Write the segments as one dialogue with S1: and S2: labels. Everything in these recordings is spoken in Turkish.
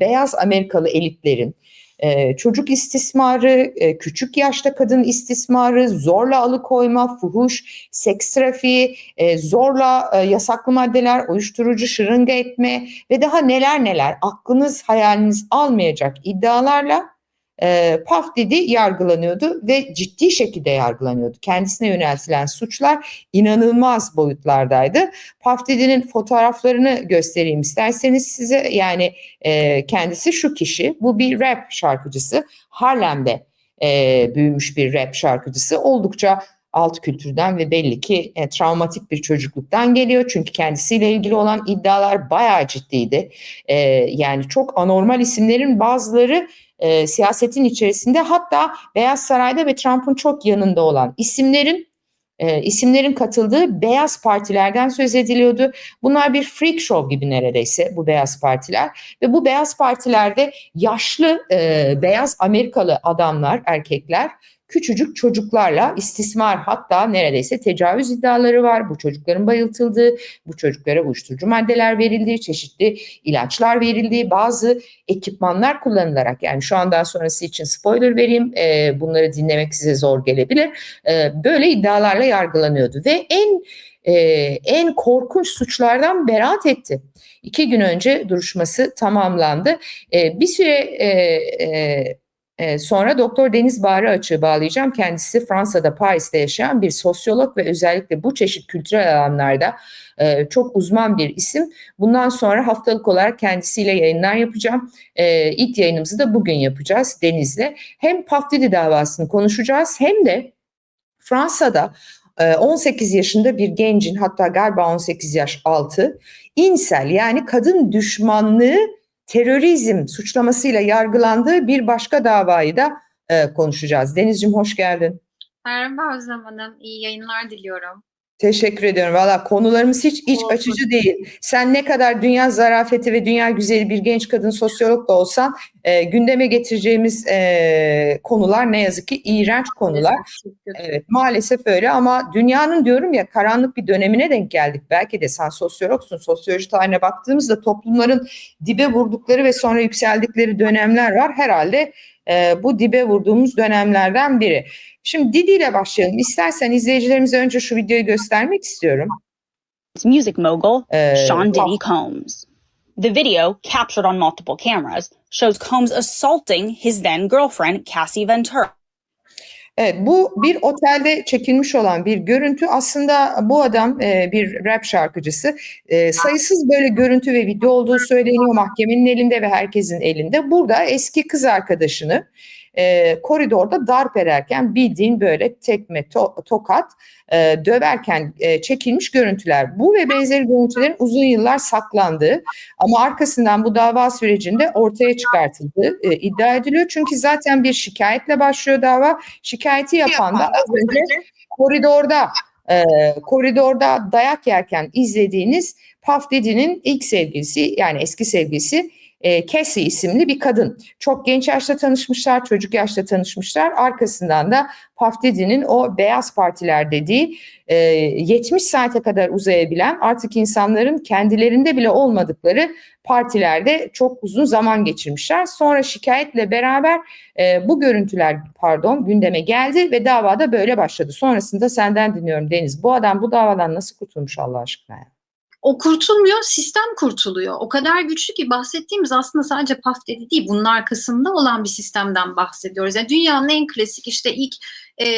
S1: beyaz Amerikalı elitlerin e, çocuk istismarı, e, küçük yaşta kadın istismarı, zorla alıkoyma, fuhuş, seks trafiği, e, zorla e, yasaklı maddeler, uyuşturucu şırınga etme ve daha neler neler aklınız hayaliniz almayacak iddialarla e, Puff Diddy yargılanıyordu ve ciddi şekilde yargılanıyordu. Kendisine yöneltilen suçlar inanılmaz boyutlardaydı. Puff Diddy'nin fotoğraflarını göstereyim isterseniz size. Yani e, kendisi şu kişi. Bu bir rap şarkıcısı. Harlem'de e, büyümüş bir rap şarkıcısı. Oldukça alt kültürden ve belli ki e, travmatik bir çocukluktan geliyor. Çünkü kendisiyle ilgili olan iddialar bayağı ciddiydi. E, yani çok anormal isimlerin bazıları e, siyasetin içerisinde hatta Beyaz Saray'da ve Trump'ın çok yanında olan isimlerin e, isimlerin katıldığı beyaz partilerden söz ediliyordu. Bunlar bir freak show gibi neredeyse bu beyaz partiler ve bu beyaz partilerde yaşlı e, beyaz Amerikalı adamlar, erkekler küçücük çocuklarla istismar hatta neredeyse tecavüz iddiaları var. Bu çocukların bayıltıldığı, bu çocuklara uyuşturucu maddeler verildiği, çeşitli ilaçlar verildiği, bazı ekipmanlar kullanılarak yani şu andan sonrası için spoiler vereyim e, bunları dinlemek size zor gelebilir. E, böyle iddialarla yargılanıyordu ve en e, en korkunç suçlardan beraat etti. İki gün önce duruşması tamamlandı. E, bir süre e, e, ee, sonra Doktor Deniz Bağrı açığı bağlayacağım. Kendisi Fransa'da Paris'te yaşayan bir sosyolog ve özellikle bu çeşit kültürel alanlarda e, çok uzman bir isim. Bundan sonra haftalık olarak kendisiyle yayınlar yapacağım. E, ilk yayınımızı da bugün yapacağız Deniz'le. Hem Paftidi davasını konuşacağız hem de Fransa'da 18 e, yaşında bir gencin hatta galiba 18 yaş altı insel yani kadın düşmanlığı terörizm suçlamasıyla yargılandığı bir başka davayı da e, konuşacağız. Denizciğim hoş geldin.
S2: Merhaba Özlem Hanım, iyi yayınlar diliyorum.
S1: Teşekkür ediyorum. Valla konularımız hiç iç açıcı değil. Sen ne kadar dünya zarafeti ve dünya güzeli bir genç kadın sosyolog da olsan e, gündeme getireceğimiz e, konular ne yazık ki iğrenç konular. Evet maalesef öyle ama dünyanın diyorum ya karanlık bir dönemine denk geldik. Belki de sen sosyologsun. Sosyoloji tarihine baktığımızda toplumların dibe vurdukları ve sonra yükseldikleri dönemler var. Herhalde e, bu dibe vurduğumuz dönemlerden biri. Şimdi Didi ile başlayalım. İstersen izleyicilerimize önce şu videoyu göstermek istiyorum.
S3: Music mogul Sean Diddy Combs. The video, captured on multiple cameras, shows Combs assaulting his then girlfriend Cassie Ventura.
S1: Evet, bu bir otelde çekilmiş olan bir görüntü. Aslında bu adam e, bir rap şarkıcısı. E, sayısız böyle görüntü ve video olduğu söyleniyor mahkemenin elinde ve herkesin elinde. Burada eski kız arkadaşını e, koridorda darp ederken bildiğin böyle tekme, to, tokat e, döverken e, çekilmiş görüntüler. Bu ve benzeri görüntülerin uzun yıllar saklandığı ama arkasından bu dava sürecinde ortaya çıkartıldığı e, iddia ediliyor. Çünkü zaten bir şikayetle başlıyor dava. Şikayeti yapan da az önce koridorda e, koridorda dayak yerken izlediğiniz Puff Daddy'nin ilk sevgilisi yani eski sevgilisi e, Cassie isimli bir kadın. Çok genç yaşta tanışmışlar, çocuk yaşta tanışmışlar. Arkasından da Puff o beyaz partiler dediği e, 70 saate kadar uzayabilen artık insanların kendilerinde bile olmadıkları partilerde çok uzun zaman geçirmişler. Sonra şikayetle beraber e, bu görüntüler pardon gündeme geldi ve davada böyle başladı. Sonrasında senden dinliyorum Deniz. Bu adam bu davadan nasıl kurtulmuş Allah aşkına? Ya?
S2: O kurtulmuyor, sistem kurtuluyor. O kadar güçlü ki bahsettiğimiz aslında sadece PAF dedi değil, bunun arkasında olan bir sistemden bahsediyoruz. Yani dünyanın en klasik işte ilk e,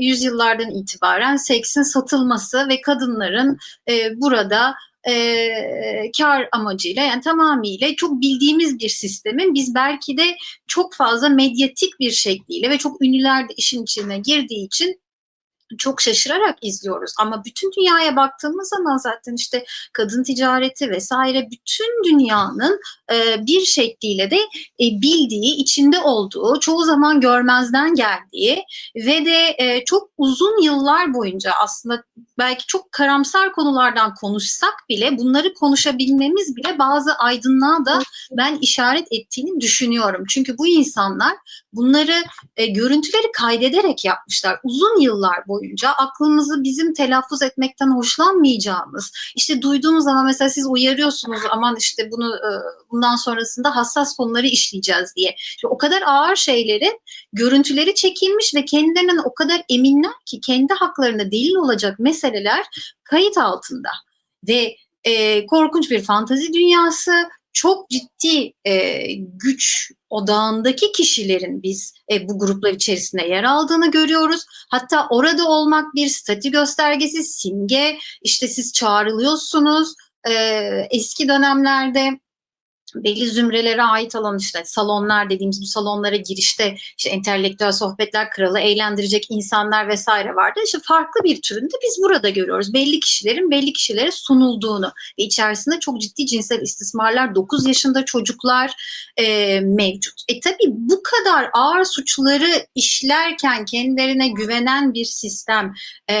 S2: yüzyıllardan itibaren seksin satılması ve kadınların e, burada e, kar amacıyla yani tamamıyla çok bildiğimiz bir sistemin biz belki de çok fazla medyatik bir şekliyle ve çok ünlüler de işin içine girdiği için çok şaşırarak izliyoruz. Ama bütün dünyaya baktığımız zaman zaten işte kadın ticareti vesaire bütün dünyanın e, bir şekliyle de e, bildiği, içinde olduğu, çoğu zaman görmezden geldiği ve de e, çok uzun yıllar boyunca aslında belki çok karamsar konulardan konuşsak bile bunları konuşabilmemiz bile bazı aydınlığa da ben işaret ettiğini düşünüyorum. Çünkü bu insanlar bunları e, görüntüleri kaydederek yapmışlar. Uzun yıllar boyunca boyunca aklımızı bizim telaffuz etmekten hoşlanmayacağımız, işte duyduğumuz zaman mesela siz uyarıyorsunuz aman işte bunu e, bundan sonrasında hassas konuları işleyeceğiz diye. İşte o kadar ağır şeylerin görüntüleri çekilmiş ve kendilerinden o kadar eminler ki kendi haklarına delil olacak meseleler kayıt altında ve e, korkunç bir fantazi dünyası, çok ciddi e, güç odağındaki kişilerin biz e, bu gruplar içerisinde yer aldığını görüyoruz. Hatta orada olmak bir statü göstergesi, simge, işte siz çağrılıyorsunuz. E, eski dönemlerde belli zümrelere ait olan işte salonlar dediğimiz bu salonlara girişte işte entelektüel sohbetler, kralı eğlendirecek insanlar vesaire vardı. İşte farklı bir türünde biz burada görüyoruz. Belli kişilerin belli kişilere sunulduğunu ve içerisinde çok ciddi cinsel istismarlar, 9 yaşında çocuklar e, mevcut. E tabii bu kadar ağır suçları işlerken kendilerine güvenen bir sistem e,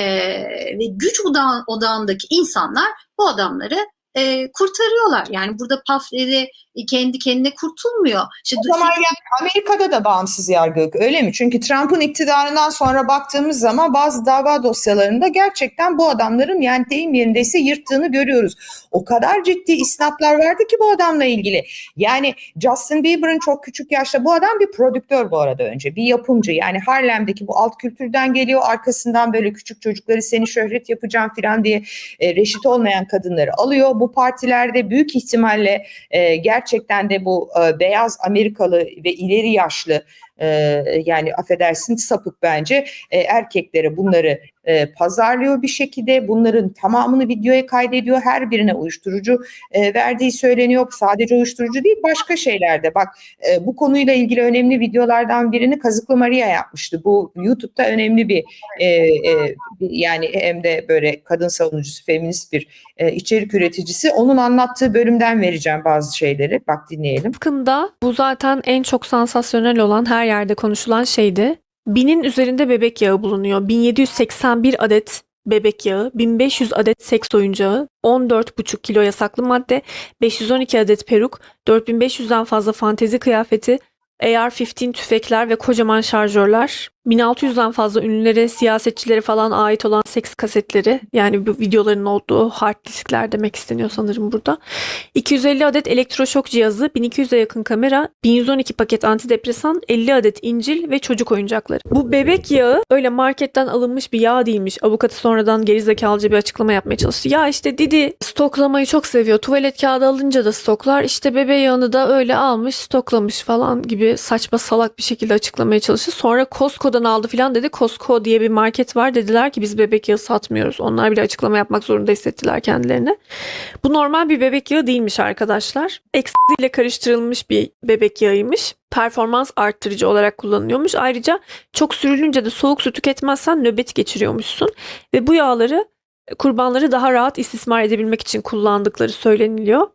S2: ve güç odağı, odağındaki insanlar bu adamları e, kurtarıyorlar. Yani burada PAF dedi kendi kendine kurtulmuyor. İşte
S1: O zaman yani Amerika'da da bağımsız yargı öyle mi? Çünkü Trump'ın iktidarından sonra baktığımız zaman bazı dava dosyalarında gerçekten bu adamların yani deyim yerindeyse yırttığını görüyoruz. O kadar ciddi isnatlar vardı ki bu adamla ilgili. Yani Justin Bieber'ın çok küçük yaşta bu adam bir prodüktör bu arada önce bir yapımcı yani Harlem'deki bu alt kültürden geliyor arkasından böyle küçük çocukları seni şöhret yapacağım falan diye e, reşit olmayan kadınları alıyor. Bu partilerde büyük ihtimalle e, gerçekten de bu e, beyaz Amerikalı ve ileri yaşlı e, yani affedersin sapık bence e, erkeklere bunları e, pazarlıyor bir şekilde. Bunların tamamını videoya kaydediyor. Her birine uyuşturucu e, verdiği söyleniyor. Sadece uyuşturucu değil başka şeylerde. Bak e, bu konuyla ilgili önemli videolardan birini Kazıklı Maria yapmıştı. Bu YouTube'da önemli bir e, e, yani hem de böyle kadın savunucusu, feminist bir e, içerik üreticisi. Onun anlattığı bölümden vereceğim bazı şeyleri. Bak dinleyelim.
S4: Hakkında bu zaten en çok sansasyonel olan her yerde konuşulan şeydi. Binin üzerinde bebek yağı bulunuyor. 1781 adet bebek yağı, 1500 adet seks oyuncağı, 14,5 kilo yasaklı madde, 512 adet peruk, 4500'den fazla fantezi kıyafeti, AR-15 tüfekler ve kocaman şarjörler, 1600'den fazla ünlülere, siyasetçilere falan ait olan seks kasetleri, yani bu videoların olduğu hard diskler demek isteniyor sanırım burada. 250 adet elektroşok cihazı, 1200'e yakın kamera, 1112 paket antidepresan, 50 adet incil ve çocuk oyuncakları. Bu bebek yağı öyle marketten alınmış bir yağ değilmiş. Avukatı sonradan gerizekalıca bir açıklama yapmaya çalıştı. Ya işte Didi stoklamayı çok seviyor. Tuvalet kağıdı alınca da stoklar. İşte bebe yağını da öyle almış, stoklamış falan gibi saçma salak bir şekilde açıklamaya çalıştı. Sonra Costco'dan aldı falan dedi. Costco diye bir market var. Dediler ki biz bebek yağı satmıyoruz. Onlar bile açıklama yapmak zorunda hissettiler kendilerini. Bu normal bir bebek yağı değilmiş arkadaşlar. Eksi ile karıştırılmış bir bebek yağıymış. Performans arttırıcı olarak kullanılıyormuş. Ayrıca çok sürülünce de soğuk su tüketmezsen nöbet geçiriyormuşsun. Ve bu yağları kurbanları daha rahat istismar edebilmek için kullandıkları söyleniliyor.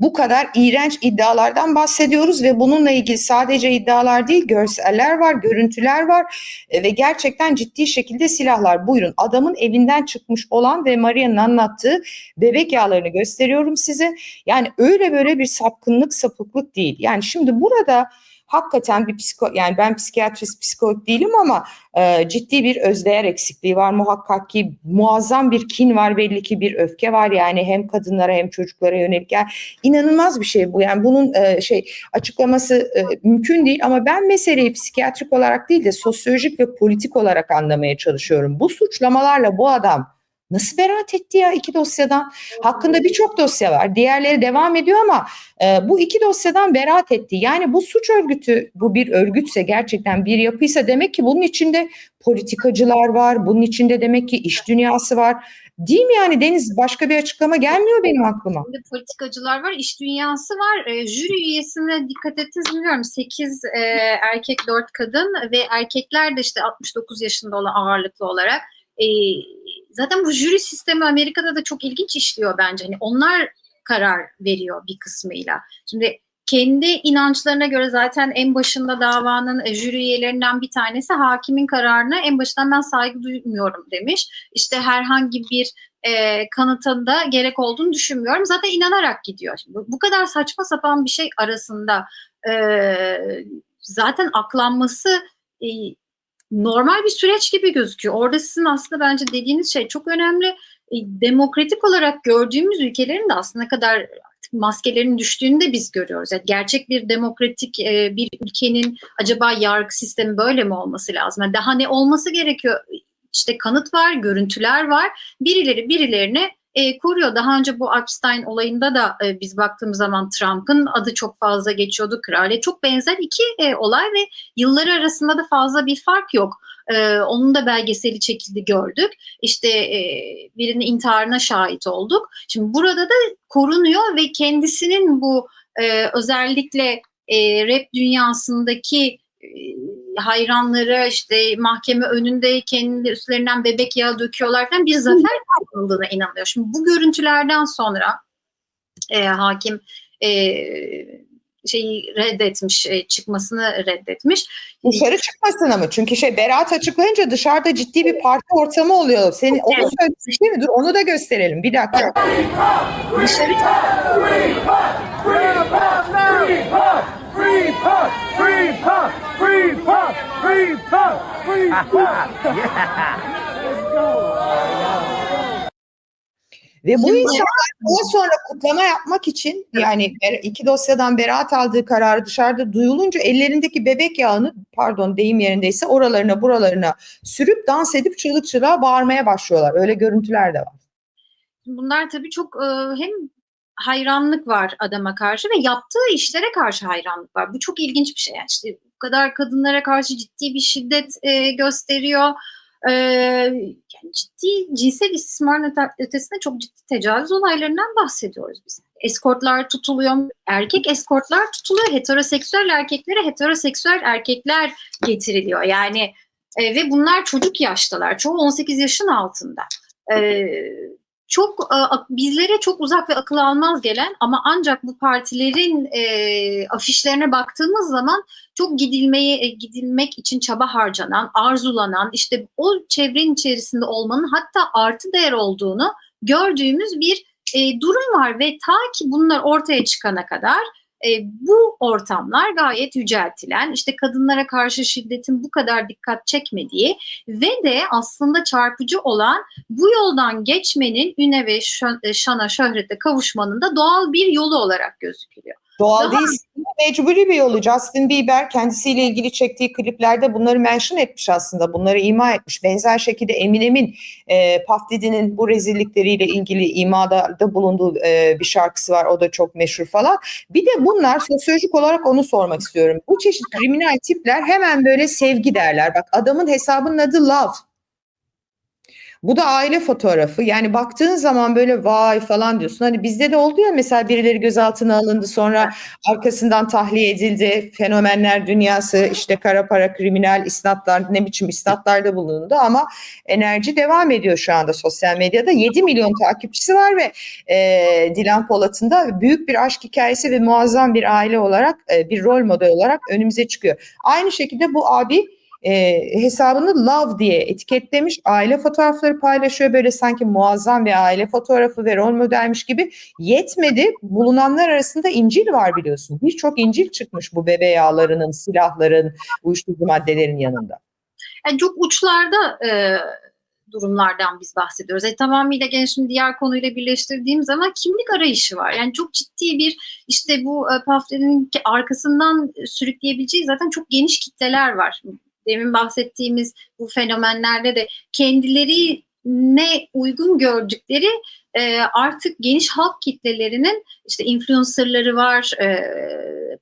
S1: Bu kadar iğrenç iddialardan bahsediyoruz ve bununla ilgili sadece iddialar değil görseller var, görüntüler var e, ve gerçekten ciddi şekilde silahlar. Buyurun adamın evinden çıkmış olan ve Maria'nın anlattığı bebek yağlarını gösteriyorum size. Yani öyle böyle bir sapkınlık sapıklık değil. Yani şimdi burada hakikaten bir psiko yani ben psikiyatrist psikolog değilim ama e, ciddi bir özdeğer eksikliği var. Muhakkak ki muazzam bir kin var belli ki bir öfke var. Yani hem kadınlara hem çocuklara yönelik. Yani inanılmaz bir şey bu. Yani bunun e, şey açıklaması e, mümkün değil. Ama ben meseleyi psikiyatrik olarak değil de sosyolojik ve politik olarak anlamaya çalışıyorum. Bu suçlamalarla bu adam Nasıl beraat etti ya iki dosyadan? Hakkında birçok dosya var. Diğerleri devam ediyor ama e, bu iki dosyadan beraat etti. Yani bu suç örgütü, bu bir örgütse gerçekten bir yapıysa demek ki bunun içinde politikacılar var. Bunun içinde demek ki iş dünyası var. Değil mi yani Deniz? Başka bir açıklama gelmiyor benim aklıma.
S2: Şimdi politikacılar var, iş dünyası var. E, jüri üyesine dikkat ettiniz bilmiyorum. 8 e, erkek, 4 kadın ve erkekler de işte 69 yaşında olan ağırlıklı olarak. E, zaten bu jüri sistemi Amerika'da da çok ilginç işliyor bence. Hani onlar karar veriyor bir kısmıyla. Şimdi kendi inançlarına göre zaten en başında davanın e, jüri üyelerinden bir tanesi hakimin kararına en başından ben saygı duymuyorum demiş. İşte herhangi bir e, kanıtında gerek olduğunu düşünmüyorum. Zaten inanarak gidiyor. Şimdi bu kadar saçma sapan bir şey arasında e, zaten aklanması e, normal bir süreç gibi gözüküyor. Orada sizin aslında bence dediğiniz şey çok önemli. E, demokratik olarak gördüğümüz ülkelerin de aslında kadar maskelerin düştüğünü de biz görüyoruz. Yani gerçek bir demokratik e, bir ülkenin acaba yargı sistemi böyle mi olması lazım? Yani daha ne olması gerekiyor? İşte kanıt var, görüntüler var. Birileri birilerini e, koruyor. Daha önce bu Epstein olayında da e, biz baktığımız zaman Trump'ın adı çok fazla geçiyordu. Kraliye çok benzer iki e, olay ve yılları arasında da fazla bir fark yok. E, onun da belgeseli çekildi gördük. İşte e, birinin intiharına şahit olduk. Şimdi burada da korunuyor ve kendisinin bu e, özellikle e, rap dünyasındaki e, hayranları işte mahkeme önünde kendi üstlerinden bebek yağı döküyorlarken bir zafer kazanıldığına inanıyor. Şimdi bu görüntülerden sonra e, hakim e, şeyi reddetmiş, e, çıkmasını reddetmiş.
S1: Dışarı çıkmasın mı? Çünkü şey beraat açıklayınca dışarıda ciddi bir parti ortamı oluyor. Senin onu
S2: Evet.
S1: söylemiş değil mi? Dur onu da gösterelim. Bir dakika.
S2: Dışarı
S5: Free pop, free pop, free pop, free pop, free pop.
S1: Ve bu insanlar daha sonra kutlama yapmak için yani iki dosyadan beraat aldığı kararı dışarıda duyulunca ellerindeki bebek yağını pardon deyim yerindeyse oralarına buralarına sürüp dans edip çığlık çığlığa bağırmaya başlıyorlar. Öyle görüntüler de var.
S2: bunlar tabii çok e, hem hayranlık var adama karşı ve yaptığı işlere karşı hayranlık var. Bu çok ilginç bir şey. Yani işte bu kadar kadınlara karşı ciddi bir şiddet e, gösteriyor. E, yani ciddi cinsel istismarın öte- ötesinde çok ciddi tecavüz olaylarından bahsediyoruz biz. Eskortlar tutuluyor, erkek eskortlar tutuluyor, heteroseksüel erkeklere heteroseksüel erkekler getiriliyor. Yani e, ve bunlar çocuk yaştalar, çoğu 18 yaşın altında. E, çok bizlere çok uzak ve akıl almaz gelen ama ancak bu partilerin e, afişlerine baktığımız zaman çok gidilmeyi e, gidilmek için çaba harcanan, arzulanan, işte o çevrenin içerisinde olmanın hatta artı değer olduğunu gördüğümüz bir e, durum var ve ta ki bunlar ortaya çıkana kadar e, bu ortamlar gayet yüceltilen, işte kadınlara karşı şiddetin bu kadar dikkat çekmediği ve de aslında çarpıcı olan bu yoldan geçmenin üne ve e, şana şöhrete kavuşmanın da doğal bir yolu olarak gözüküyor.
S1: Doğal
S2: Daha-
S1: değil, mecburi bir yolu. Justin Bieber kendisiyle ilgili çektiği kliplerde bunları mention etmiş aslında. Bunları ima etmiş. Benzer şekilde Eminem'in e, Puff Daddy'nin bu rezillikleriyle ilgili imada da bulunduğu e, bir şarkısı var. O da çok meşhur falan. Bir de bunlar sosyolojik olarak onu sormak istiyorum. Bu çeşit kriminal tipler hemen böyle sevgi derler. Bak adamın hesabının adı Love. Bu da aile fotoğrafı. Yani baktığın zaman böyle vay falan diyorsun. Hani bizde de oldu ya mesela birileri gözaltına alındı sonra arkasından tahliye edildi. Fenomenler dünyası işte kara para kriminal isnatlar ne biçim isnatlarda bulundu ama enerji devam ediyor şu anda sosyal medyada. 7 milyon takipçisi var ve e, Dilan Polat'ın da büyük bir aşk hikayesi ve muazzam bir aile olarak e, bir rol model olarak önümüze çıkıyor. Aynı şekilde bu abi e, hesabını love diye etiketlemiş. Aile fotoğrafları paylaşıyor. Böyle sanki muazzam bir aile fotoğrafı ve rol modelmiş gibi. Yetmedi. Bulunanlar arasında İncil var biliyorsun. Birçok İncil çıkmış bu bebe yağlarının, silahların, uyuşturucu maddelerin yanında.
S2: Yani çok uçlarda e, durumlardan biz bahsediyoruz. E, tamamıyla gene şimdi diğer konuyla birleştirdiğim zaman kimlik arayışı var. Yani çok ciddi bir işte bu e, ki arkasından sürükleyebileceği zaten çok geniş kitleler var. Demin bahsettiğimiz bu fenomenlerde de kendilerine uygun gördükleri e, artık geniş halk kitlelerinin işte influencerları var. E,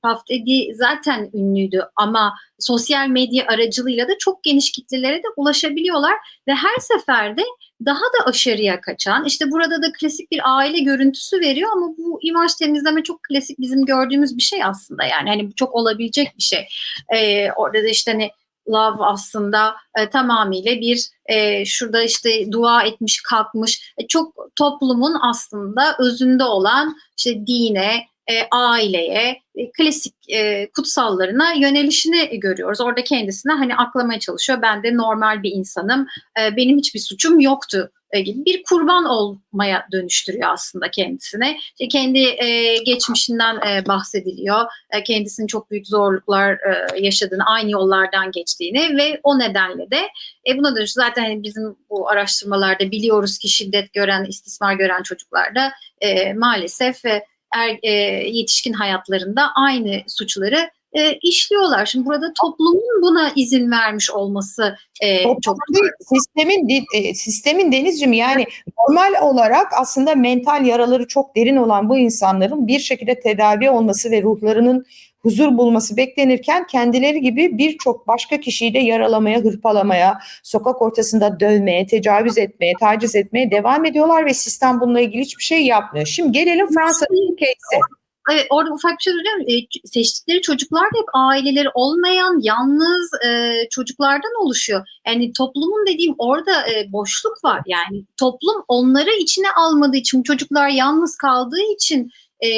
S2: Puff Daddy zaten ünlüydü ama sosyal medya aracılığıyla da çok geniş kitlelere de ulaşabiliyorlar ve her seferde daha da aşırıya kaçan işte burada da klasik bir aile görüntüsü veriyor ama bu imaj temizleme çok klasik bizim gördüğümüz bir şey aslında yani hani çok olabilecek bir şey. Ee, orada da işte hani love aslında e, tamamıyla bir e, şurada işte dua etmiş kalkmış e, çok toplumun aslında özünde olan işte dine e, aileye, e, klasik e, kutsallarına yönelişini görüyoruz. Orada kendisine hani aklamaya çalışıyor. Ben de normal bir insanım, e, benim hiçbir suçum yoktu gibi bir kurban olmaya dönüştürüyor aslında kendisine. İşte kendi e, geçmişinden e, bahsediliyor. E, kendisinin çok büyük zorluklar e, yaşadığını, aynı yollardan geçtiğini ve o nedenle de e, buna dönüş zaten hani bizim bu araştırmalarda biliyoruz ki şiddet gören, istismar gören çocuklarda e, maalesef e, er, e, yetişkin hayatlarında aynı suçları e, işliyorlar. Şimdi burada toplumun buna izin vermiş olması e, çok
S1: Toplum sistemin e, sistemin denizcim yani normal olarak aslında mental yaraları çok derin olan bu insanların bir şekilde tedavi olması ve ruhlarının huzur bulması beklenirken kendileri gibi birçok başka kişiyi de yaralamaya, hırpalamaya, sokak ortasında dövmeye, tecavüz etmeye, taciz etmeye devam ediyorlar ve sistem bununla ilgili hiçbir şey yapmıyor. Şimdi gelelim Fransa'nın case'e.
S2: Orada ufak bir şey söyleyeyim. E, seçtikleri çocuklar da hep aileleri olmayan, yalnız e, çocuklardan oluşuyor. Yani toplumun dediğim orada e, boşluk var. Yani toplum onları içine almadığı için, çocuklar yalnız kaldığı için e,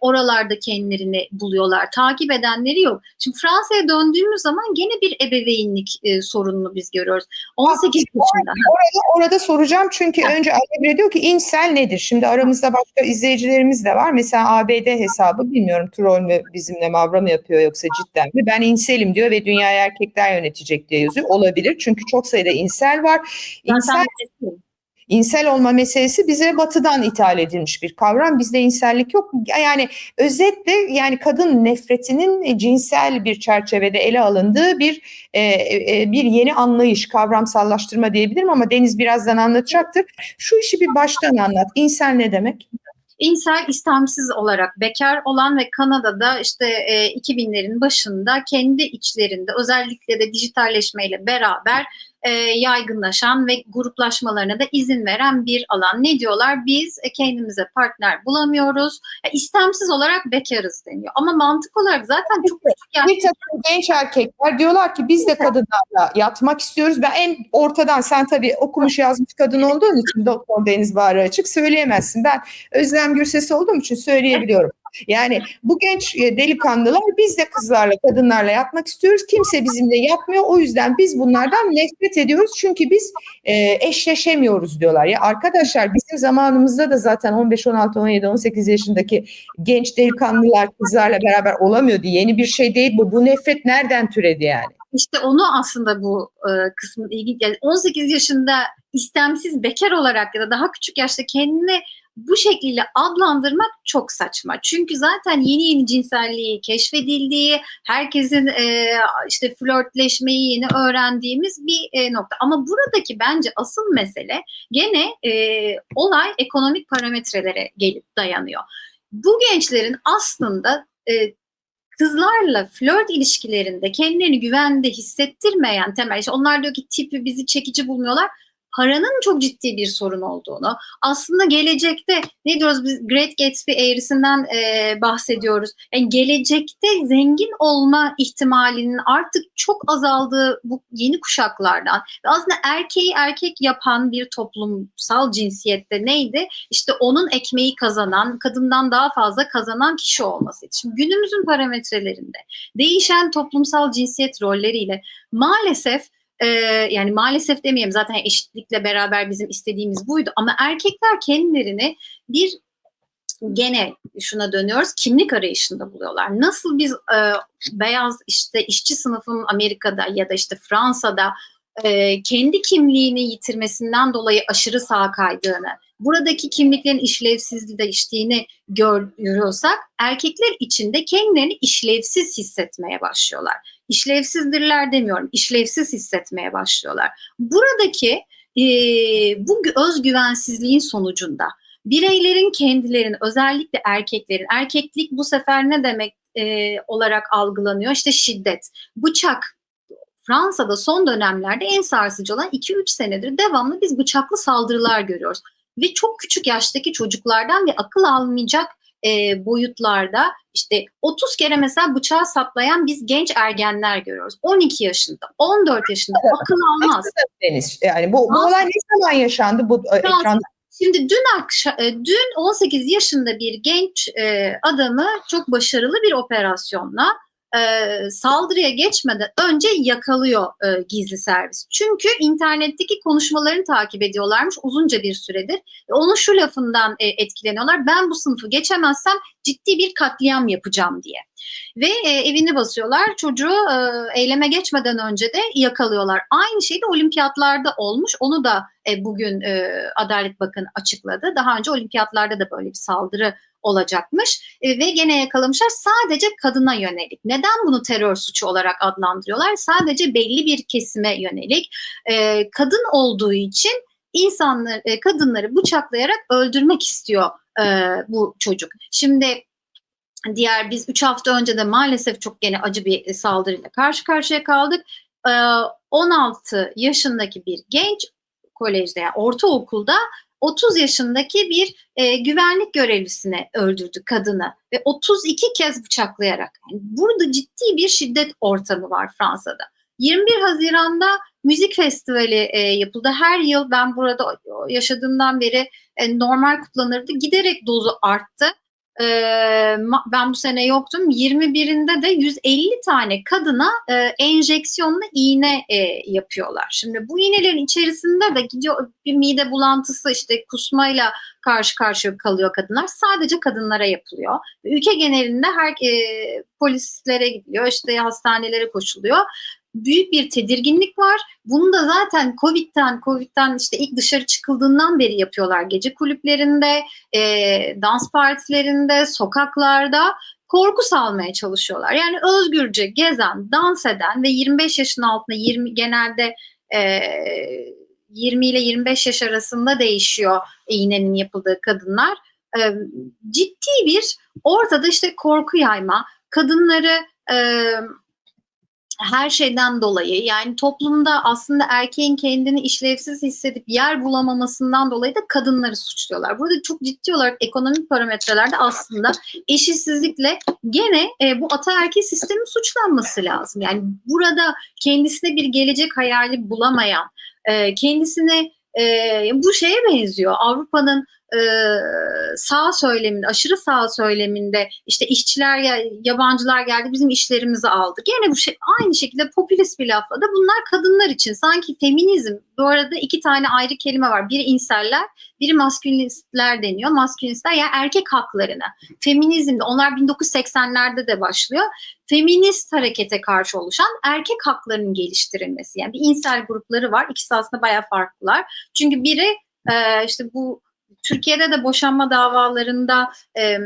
S2: oralarda kendilerini buluyorlar. Takip edenleri yok. Şimdi Fransa'ya döndüğümüz zaman gene bir ebeveynlik e, sorununu biz görüyoruz. 18 yaşında.
S1: Orada soracağım çünkü önce Alebre diyor ki insel nedir? Şimdi aramızda başka izleyicilerimiz de var. Mesela ABD hesabı bilmiyorum troll mü bizimle mavra mı yapıyor yoksa cidden mi? Ben inselim diyor ve dünyayı erkekler yönetecek diye yazıyor. Olabilir çünkü çok sayıda insel var. İnsel, insel olma meselesi bize batıdan ithal edilmiş bir kavram. Bizde insellik yok. Yani özetle yani kadın nefretinin cinsel bir çerçevede ele alındığı bir e, e, bir yeni anlayış, kavramsallaştırma diyebilirim ama Deniz birazdan anlatacaktır. Şu işi bir baştan anlat. İnsel ne demek?
S2: İnsel istemsiz olarak bekar olan ve Kanada'da işte e, 2000'lerin başında kendi içlerinde özellikle de dijitalleşmeyle beraber e, yaygınlaşan ve gruplaşmalarına da izin veren bir alan. Ne diyorlar? Biz e, kendimize partner bulamıyoruz. E, istemsiz olarak bekarız deniyor. Ama mantık olarak zaten çok küçük yaş
S1: Bir takım genç erkekler diyorlar ki biz de kadınlarla yatmak istiyoruz. Ben en ortadan sen tabii okumuş yazmış kadın olduğun için Doktor Deniz Bağrı açık söyleyemezsin. Ben Özlem Gürsesi olduğum için söyleyebiliyorum. Yani bu genç e, delikanlılar biz de kızlarla kadınlarla yatmak istiyoruz. Kimse bizimle yatmıyor. O yüzden biz bunlardan nefret ediyoruz. Çünkü biz e, eşleşemiyoruz diyorlar. Ya arkadaşlar bizim zamanımızda da zaten 15, 16, 17, 18 yaşındaki genç delikanlılar kızlarla beraber olamıyordu. Yeni bir şey değil bu. Bu nefret nereden türedi yani?
S2: İşte onu aslında bu e, kısmı ilginç. Yani 18 yaşında istemsiz bekar olarak ya da daha küçük yaşta kendini bu şekilde adlandırmak çok saçma. Çünkü zaten yeni yeni cinselliği keşfedildiği, herkesin e, işte flörtleşmeyi yeni öğrendiğimiz bir e, nokta. Ama buradaki bence asıl mesele gene e, olay ekonomik parametrelere gelip dayanıyor. Bu gençlerin aslında e, kızlarla flört ilişkilerinde kendilerini güvende hissettirmeyen temel, işte onlar diyor ki tipi bizi çekici bulmuyorlar. Paranın çok ciddi bir sorun olduğunu, aslında gelecekte ne diyoruz biz Great Gatsby eğrisinden e, bahsediyoruz. Yani gelecekte zengin olma ihtimalinin artık çok azaldığı bu yeni kuşaklardan ve aslında erkeği erkek yapan bir toplumsal cinsiyette neydi? İşte onun ekmeği kazanan, kadından daha fazla kazanan kişi olması için. Şimdi günümüzün parametrelerinde değişen toplumsal cinsiyet rolleriyle maalesef e, yani maalesef demeyeyim zaten eşitlikle beraber bizim istediğimiz buydu ama erkekler kendilerini bir gene şuna dönüyoruz kimlik arayışında buluyorlar. Nasıl biz e, beyaz işte işçi sınıfın Amerika'da ya da işte Fransa'da e, kendi kimliğini yitirmesinden dolayı aşırı sağa kaydığını, buradaki kimliklerin işlevsizleştiğini görüyorsak erkekler içinde kendilerini işlevsiz hissetmeye başlıyorlar. İşlevsizdirler demiyorum, işlevsiz hissetmeye başlıyorlar. Buradaki e, bu özgüvensizliğin sonucunda bireylerin kendilerini özellikle erkeklerin, erkeklik bu sefer ne demek e, olarak algılanıyor? İşte şiddet, bıçak, Fransa'da son dönemlerde en sarsıcı olan 2-3 senedir devamlı biz bıçaklı saldırılar görüyoruz. Ve çok küçük yaştaki çocuklardan ve akıl almayacak e, boyutlarda işte 30 kere mesela bıçağı saplayan biz genç ergenler görüyoruz. 12 yaşında, 14 yaşında akıl almaz.
S1: Deniz, yani bu, bu olay ne zaman yaşandı bu e, ekranda?
S2: Şimdi dün akşam, dün 18 yaşında bir genç e, adamı çok başarılı bir operasyonla e, saldırıya geçmeden önce yakalıyor e, gizli servis. Çünkü internetteki konuşmalarını takip ediyorlarmış uzunca bir süredir. Ve onun şu lafından e, etkileniyorlar. Ben bu sınıfı geçemezsem ciddi bir katliam yapacağım diye. Ve e, evini basıyorlar. Çocuğu e, eyleme geçmeden önce de yakalıyorlar. Aynı şey de olimpiyatlarda olmuş. Onu da e, bugün e, Adalet Bakanı açıkladı. Daha önce olimpiyatlarda da böyle bir saldırı olacakmış e, ve gene yakalamışlar sadece kadına yönelik. Neden bunu terör suçu olarak adlandırıyorlar? Sadece belli bir kesime yönelik. E, kadın olduğu için insanları, e, kadınları bıçaklayarak öldürmek istiyor bu çocuk. Şimdi diğer biz 3 hafta önce de maalesef çok gene acı bir saldırıyla karşı karşıya kaldık. E, 16 yaşındaki bir genç kolejde yani ortaokulda 30 yaşındaki bir e, güvenlik görevlisini öldürdü kadını ve 32 kez bıçaklayarak. Yani burada ciddi bir şiddet ortamı var Fransa'da. 21 Haziran'da müzik festivali e, yapıldı. Her yıl ben burada yaşadığımdan beri e, normal kutlanırdı. Giderek dozu arttı. E, ben bu sene yoktum. 21'inde de 150 tane kadına e, enjeksiyonlu iğne e, yapıyorlar. Şimdi bu iğnelerin içerisinde de gidiyor bir mide bulantısı işte kusmayla karşı karşıya kalıyor kadınlar. Sadece kadınlara yapılıyor. Ülke genelinde her e, polislere gidiyor, işte hastanelere koşuluyor büyük bir tedirginlik var. Bunu da zaten Covid'den, Covid'den işte ilk dışarı çıkıldığından beri yapıyorlar. Gece kulüplerinde, e, dans partilerinde, sokaklarda korku salmaya çalışıyorlar. Yani özgürce gezen, dans eden ve 25 yaşın altında 20 genelde e, 20 ile 25 yaş arasında değişiyor iğnenin yapıldığı kadınlar. E, ciddi bir ortada işte korku yayma, kadınları e, her şeyden dolayı yani toplumda aslında erkeğin kendini işlevsiz hissedip yer bulamamasından dolayı da kadınları suçluyorlar. Burada çok ciddi olarak ekonomik parametrelerde aslında eşitsizlikle gene e, bu ataerkil sistemin suçlanması lazım. Yani burada kendisine bir gelecek hayali bulamayan, e, kendisine e, bu şeye benziyor. Avrupa'nın e, sağ söyleminde, aşırı sağ söyleminde işte işçiler, yabancılar geldi bizim işlerimizi aldı. Gene bu şey aynı şekilde popülist bir lafla da bunlar kadınlar için sanki feminizm. Bu arada iki tane ayrı kelime var. Biri inseller, biri maskülinistler deniyor. Maskülinistler yani erkek haklarına. Feminizm de onlar 1980'lerde de başlıyor. Feminist harekete karşı oluşan erkek haklarının geliştirilmesi. Yani bir insel grupları var. İkisi aslında bayağı farklılar. Çünkü biri e, işte bu Türkiye'de de boşanma davalarında e,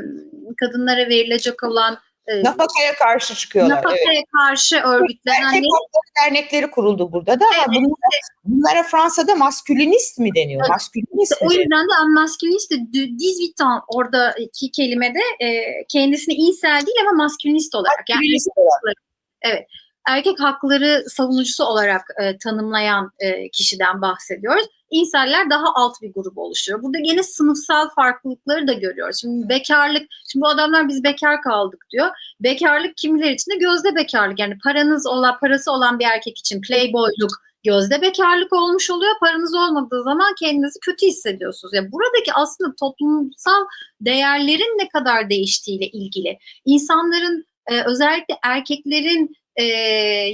S2: kadınlara verilecek olan
S1: e, nafakaya karşı çıkıyorlar.
S2: Nafakaya evet. karşı örgütlenen
S1: Erkek hakları dernekleri kuruldu burada da evet, bunlara, bunlara Fransa'da maskülinist mi deniyor? Evet. Maskülinist
S2: işte o yüzden de maskülinist de 18 oradaki kelimede e, kendisini insel değil ama maskülinist olarak.
S1: Maskülinist
S2: yani, olarak. Evet erkek hakları savunucusu olarak e, tanımlayan e, kişiden bahsediyoruz. İnseller daha alt bir grup oluşuyor. Burada gene sınıfsal farklılıkları da görüyoruz. Şimdi bekarlık, şimdi bu adamlar biz bekar kaldık diyor. Bekarlık kimiler için de gözde bekarlık. Yani paranız olan, parası olan bir erkek için playboyluk, gözde bekarlık olmuş oluyor. Paranız olmadığı zaman kendinizi kötü hissediyorsunuz. Yani buradaki aslında toplumsal değerlerin ne kadar değiştiğiyle ilgili. İnsanların e, özellikle erkeklerin e,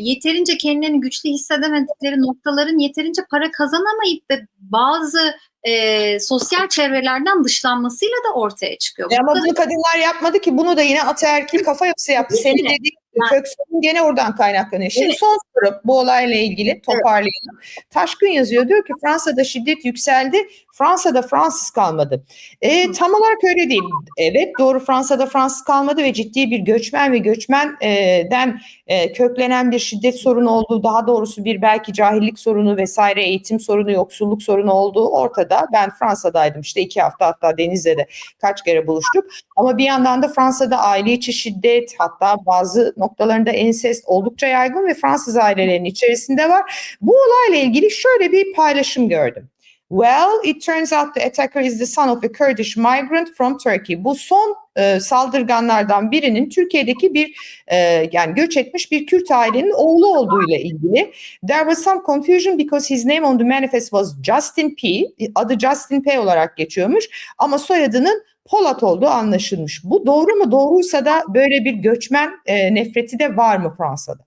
S2: yeterince kendilerini güçlü hissedemedikleri noktaların yeterince para kazanamayıp da bazı e, sosyal çevrelerden dışlanmasıyla da ortaya çıkıyor.
S1: E ama bunu kadınlar yapmadı ki bunu da yine ataerkil kafa yapısı yaptı. Senin dediğin kök sorun gene oradan kaynaklanıyor. Şimdi evet. son soru bu olayla ilgili toparlayalım. Evet. Taşkın yazıyor diyor ki Fransa'da şiddet yükseldi. Fransa'da Fransız kalmadı. E, tam olarak öyle değil. Evet doğru Fransa'da Fransız kalmadı ve ciddi bir göçmen ve göçmenden e, köklenen bir şiddet sorunu olduğu daha doğrusu bir belki cahillik sorunu vesaire eğitim sorunu yoksulluk sorunu olduğu ortada. Ben Fransa'daydım işte iki hafta hatta Deniz'de de kaç kere buluştuk. Ama bir yandan da Fransa'da aile içi şiddet hatta bazı noktalarında ensest oldukça yaygın ve Fransız ailelerinin içerisinde var. Bu olayla ilgili şöyle bir paylaşım gördüm. Well, it turns out the attacker is the son of a Kurdish migrant from Turkey. Bu son e, saldırganlardan birinin Türkiye'deki bir e, yani göç etmiş bir Kürt ailenin oğlu olduğuyla ilgili. There was some confusion because his name on the manifest was Justin P. Adı Justin P olarak geçiyormuş ama soyadının Polat olduğu anlaşılmış. Bu doğru mu? Doğruysa da böyle bir göçmen e, nefreti de var mı Fransa'da?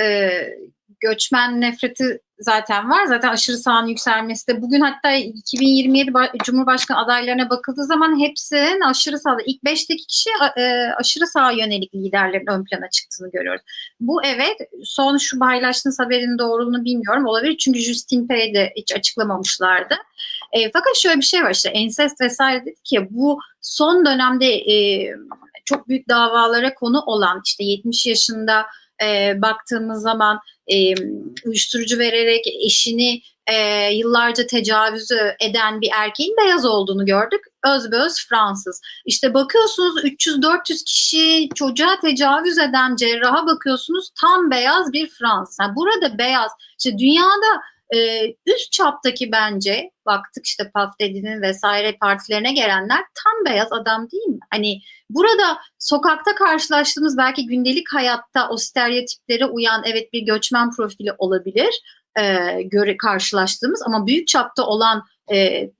S2: e, göçmen nefreti zaten var. Zaten aşırı sağın yükselmesi de bugün hatta 2027 ba- Cumhurbaşkanı adaylarına bakıldığı zaman hepsinin aşırı sağ ilk beşteki kişi e, aşırı sağ yönelik liderlerin ön plana çıktığını görüyoruz. Bu evet son şu paylaştığınız haberin doğruluğunu bilmiyorum olabilir çünkü Justin Pay'i de hiç açıklamamışlardı. E, fakat şöyle bir şey var işte ensest vesaire dedik ya bu son dönemde e, çok büyük davalara konu olan işte 70 yaşında e, baktığımız zaman e, uyuşturucu vererek eşini e, yıllarca tecavüz eden bir erkeğin beyaz olduğunu gördük. Özbeöz Fransız. İşte bakıyorsunuz 300-400 kişi çocuğa tecavüz eden cerraha bakıyorsunuz tam beyaz bir Fransız. Yani burada beyaz. İşte dünyada e, üst çaptaki bence baktık işte Puff Daddy'nin vesaire partilerine gelenler tam beyaz adam değil mi? Hani burada sokakta karşılaştığımız belki gündelik hayatta o stereotiplere uyan evet bir göçmen profili olabilir e, göre karşılaştığımız ama büyük çapta olan e,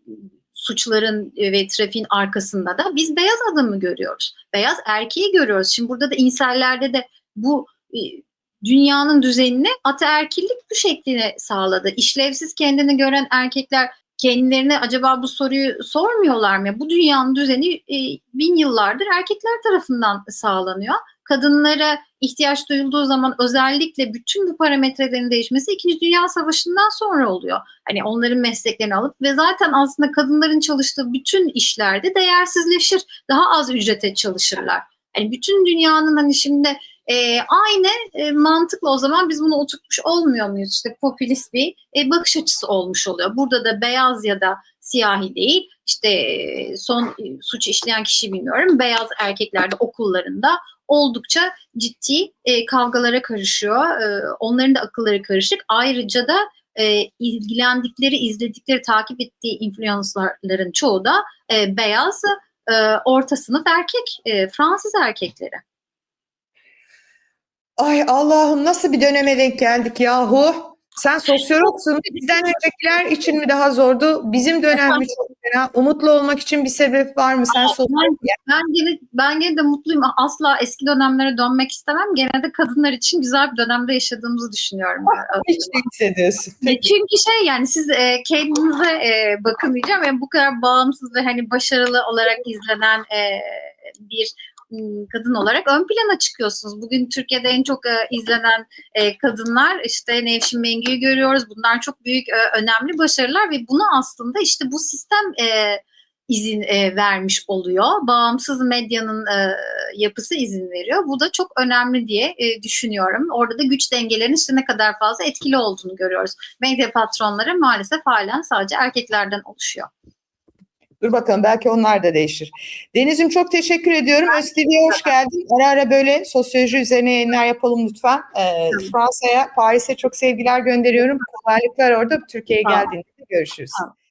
S2: suçların ve trafiğin arkasında da biz beyaz adamı görüyoruz. Beyaz erkeği görüyoruz. Şimdi burada da insellerde de bu dünyanın düzenini ataerkillik bu şekline sağladı. İşlevsiz kendini gören erkekler kendilerine acaba bu soruyu sormuyorlar mı? Bu dünyanın düzeni e, bin yıllardır erkekler tarafından sağlanıyor. Kadınlara ihtiyaç duyulduğu zaman özellikle bütün bu parametrelerin değişmesi İkinci Dünya Savaşı'ndan sonra oluyor. Hani onların mesleklerini alıp ve zaten aslında kadınların çalıştığı bütün işlerde değersizleşir. Daha az ücrete çalışırlar. Yani bütün dünyanın hani şimdi e, aynı e, mantıkla o zaman biz bunu oturtmuş olmuyor muyuz? İşte popülist bir e, bakış açısı olmuş oluyor. Burada da beyaz ya da siyahi değil. İşte e, son e, suç işleyen kişi bilmiyorum. Beyaz erkeklerde okullarında oldukça ciddi e, kavgalara karışıyor. E, onların da akılları karışık. Ayrıca da e, ilgilendikleri, izledikleri, takip ettiği influencerların çoğu da e, beyaz, e, orta sınıf erkek, e, Fransız erkekleri.
S1: Ay Allah'ım nasıl bir döneme denk geldik yahu? Sen sosyologsun. Bizden öncekiler için mi daha zordu? Bizim dönem mi çok fena? Umutlu olmak için bir sebep var mı? Sen sosyolog
S2: Ben gene, ben gene de mutluyum. Asla eski dönemlere dönmek istemem. Gene de kadınlar için güzel bir dönemde yaşadığımızı düşünüyorum. Ben.
S1: hiç ne hissediyorsun?
S2: E, Çünkü şey yani siz e, kendinize e, bakın diyeceğim. Yani bu kadar bağımsız ve hani başarılı olarak izlenen e, bir kadın olarak ön plana çıkıyorsunuz. Bugün Türkiye'de en çok e, izlenen e, kadınlar işte Nevşin Mengü'yü görüyoruz. Bunlar çok büyük önemli başarılar ve bunu aslında işte bu sistem izin vermiş oluyor. Bağımsız medyanın yapısı izin veriyor. Bu da çok önemli diye düşünüyorum. Orada da güç dengelerinin işte ne kadar fazla etkili olduğunu görüyoruz. Medya patronları maalesef halen sadece erkeklerden oluşuyor.
S1: Dur bakalım belki onlar da değişir. Deniz'im çok teşekkür ediyorum. Öztürk'e hoş geldin. Ara ara böyle sosyoloji üzerine yayınlar yapalım lütfen. Ee, Fransa'ya, Paris'e çok sevgiler gönderiyorum. Kolaylıklar orada. Türkiye'ye geldiğinde de görüşürüz.